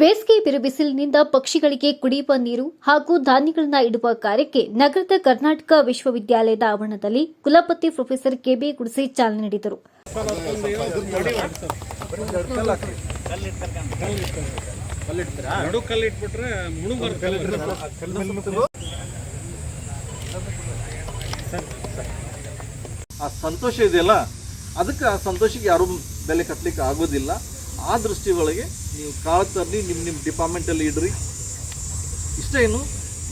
ಬೇಸಿಗೆ ಬಿರುಬಿಸಿಲಿನಿಂದ ಪಕ್ಷಿಗಳಿಗೆ ಕುಡಿಯುವ ನೀರು ಹಾಗೂ ಧಾನ್ಯಗಳನ್ನು ಇಡುವ ಕಾರ್ಯಕ್ಕೆ ನಗರದ ಕರ್ನಾಟಕ ವಿಶ್ವವಿದ್ಯಾಲಯದ ಆವರಣದಲ್ಲಿ ಕುಲಪತಿ ಪ್ರೊಫೆಸರ್ ಕೆಬಿ ಗುಡಸಿ ಚಾಲನೆ ನೀಡಿದರು. ಸಂತೋಷ ಇದೆಯಲ್ಲ? ಅದಕ್ಕೆ ಸಂತೋಷಕ್ಕೆ ಯಾರು ಬೆಲೆ ಕಟ್ಟಲಿಕ್ಕೆ ಆಗೋದಿಲ್ಲ. ಆ ದೃಷ್ಟಿ ಒಳಗೆ ನೀವು ಕಾಳು ತರಲಿ ನಿಮ್ಮ ನಿಮ್ಮ ಡಿಪಾರ್ಟ್ಮೆಂಟಲ್ಲಿ ಇಡ್ರಿ. ಇಷ್ಟೇನು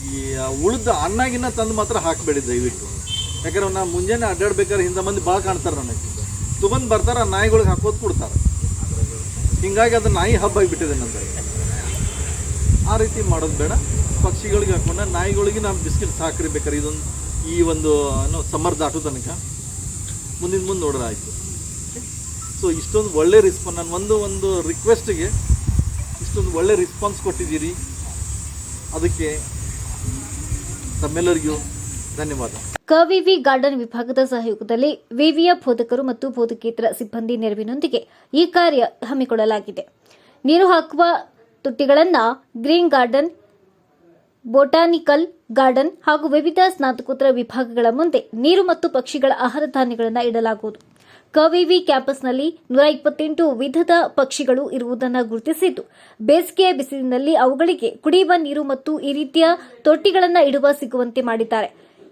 ಈ ಉಳಿದ ಅನ್ನಾಗಿನ ತಂದು ಮಾತ್ರ ಹಾಕಬೇಡಿ ದಯವಿಟ್ಟು. ಯಾಕಂದ್ರೆ ನಾ ಮುಂಜಾನೆ ಅಡ್ಡಾಡ್ಬೇಕಾದ್ರೆ ಹಿಂದೆ ಮಂದಿ ಭಾಳ ಕಾಣ್ತಾರೆ ನನಗೆ. ತೊಗೊಂಡು ಬರ್ತಾರೆ, ನಾಯಿಗಳಿಗೆ ಹಾಕೋದು ಕೊಡ್ತಾರೆ. ಹಿಂಗಾಗಿ ಅದು ನಾಯಿ ಹಬ್ಬ ಆಗಿಬಿಟ್ಟಿದೆ ನಂತರ ಆ ರೀತಿ ಮಾಡೋದು ಬೇಡ. ಪಕ್ಷಿಗಳಿಗೆ ಹಾಕೊಂಡ ನಾಯಿಗಳಿಗೆ ನಾವು ಬಿಸ್ಕಿಟ್ ಹಾಕ್ರಿ ಬೇಕಾದ್ರೆ ಇದೊಂದು ಈ ಒಂದು ಏನೋ, ಸಮ್ಮರ್ ದಾಟು ತನಕ. ಮುಂದಿನ ಮುಂದೆ ನೋಡೋದಾಯಿತು ಸೊ ಇಷ್ಟೊಂದು ಒಳ್ಳೆ ರೆಸ್ಪಾನ್ಸ್ ನಾನು ಒಂದು ಒಂದು ರಿಕ್ವೆಸ್ಟಿಗೆ ಇಷ್ಟೊಂದು ಒಳ್ಳೆ ರೆಸ್ಪಾನ್ಸ್ ಕೊಟ್ಟಿದ್ದೀರಿ. ಅದಕ್ಕೆ ತಮ್ಮೆಲ್ಲರಿಗೂ ಧನ್ಯವಾದ. ಕವಿವಿ ಗಾರ್ಡನ್ ವಿಭಾಗದ ಸಹಯೋಗದಲ್ಲಿ ವಿವಿಯ ಬೋಧಕರು ಮತ್ತು ಬೋಧಕೇತರ ಸಿಬ್ಬಂದಿ ನೆರವಿನೊಂದಿಗೆ ಈ ಕಾರ್ಯ ಹಮ್ಮಿಕೊಳ್ಳಲಾಗಿದೆ. ನೀರು ಹಾಕುವ ತೊಟ್ಟಿಗಳನ್ನು ಗ್ರೀನ್ ಗಾರ್ಡನ್, ಬೊಟಾನಿಕಲ್ ಗಾರ್ಡನ್ ಹಾಗೂ ವಿವಿಧ ಸ್ನಾತಕೋತ್ತರ ವಿಭಾಗಗಳ ಮುಂದೆ ನೀರು ಮತ್ತು ಪಕ್ಷಿಗಳ ಆಹಾರ ಧಾನ್ಯಗಳನ್ನು ಇಡಲಾಗುವುದು. ಕವಿವಿ ಕ್ಯಾಂಪಸ್ನಲ್ಲಿ ನೂರ ಇಪ್ಪತ್ತೆಂಟು ವಿಧದ ಪಕ್ಷಿಗಳು ಇರುವುದನ್ನು ಗುರುತಿಸಿದ್ದು, ಬೇಸಿಗೆಯ ಬಿಸಿಲಿನಲ್ಲಿ ಅವುಗಳಿಗೆ ಕುಡಿಯುವ ನೀರು ಮತ್ತು ಈ ರೀತಿಯ ತೊಟ್ಟಿಗಳನ್ನು ಇಡುವ ಸಿಗುವಂತೆ ಮಾಡಿದ್ದಾರೆ.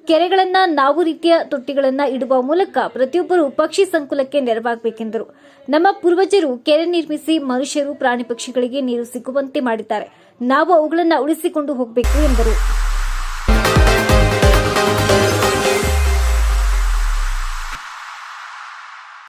ಕೆರೆಗಳನ್ನ ನಾವು ರೀತಿಯ ತೊಟ್ಟಿಗಳನ್ನ ಇಡುವ ಮೂಲಕ ಪ್ರತಿಯೊಬ್ಬರು ಪಕ್ಷಿ ಸಂಕುಲಕ್ಕೆ ನೆರವಾಗಬೇಕೆಂದರು. ನಮ್ಮ ಪೂರ್ವಜರು ಕೆರೆ ನಿರ್ಮಿಸಿ ಮನುಷ್ಯರು ಪ್ರಾಣಿ ಪಕ್ಷಿಗಳಿಗೆ ನೀರು ಸಿಗುವಂತೆ ಮಾಡಿದ್ದಾರೆ. ನಾವು ಅವುಗಳನ್ನು ಉಳಿಸಿಕೊಂಡು ಹೋಗಬೇಕು ಎಂದರು.